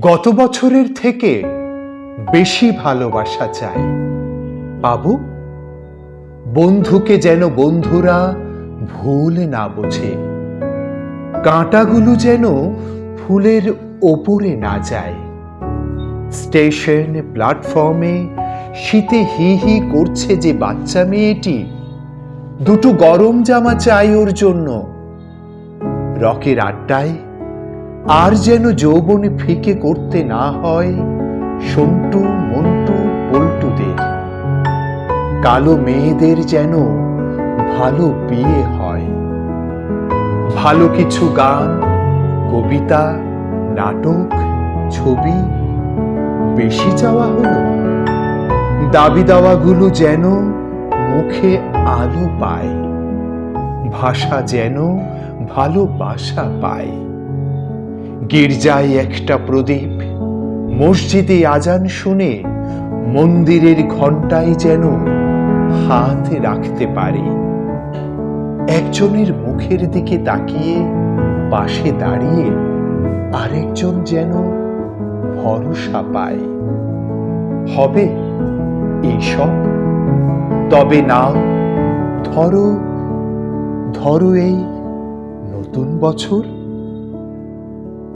গত বছরের থেকে বেশি ভালোবাসা চাই। বাবু, বন্ধুকে যেন বন্ধুরা ভুল না বোঝে। কাঁটাগুলো যেন ফুলের ওপরে না যায়। স্টেশন, প্ল্যাটফর্মে শীতে হি হি করছে যে বাচ্চা মেয়েটি। দুটো গরম জামা চাই ওর জন্য। রকের আড্ডায় আর যেন যৌবনে ফিকে করতে না হয় সন্টু মন্টু পল্টুদের। কালো মেয়েদের যেন ভালো বিয়ে হয়। ভালো কিছু গান, কবিতা, নাটক, ছবি বেশি চাওয়া হলো। দাবি দাওয়াগুলো যেন মুখে আলো পায়। ভাষা যেন ভালোবাসা পায়। গির্জায় একটা প্রদীপ। মসজিদে আজান শুনে মন্দিরের ঘন্টায় যেন হাত রাখতে পারে। একজনের মুখের দিকে তাকিয়ে পাশে দাঁড়িয়ে আরেকজন যেন ভরসা পায়। হবে এইসব তবে না, ধরো ধরো এই নতুন বছর।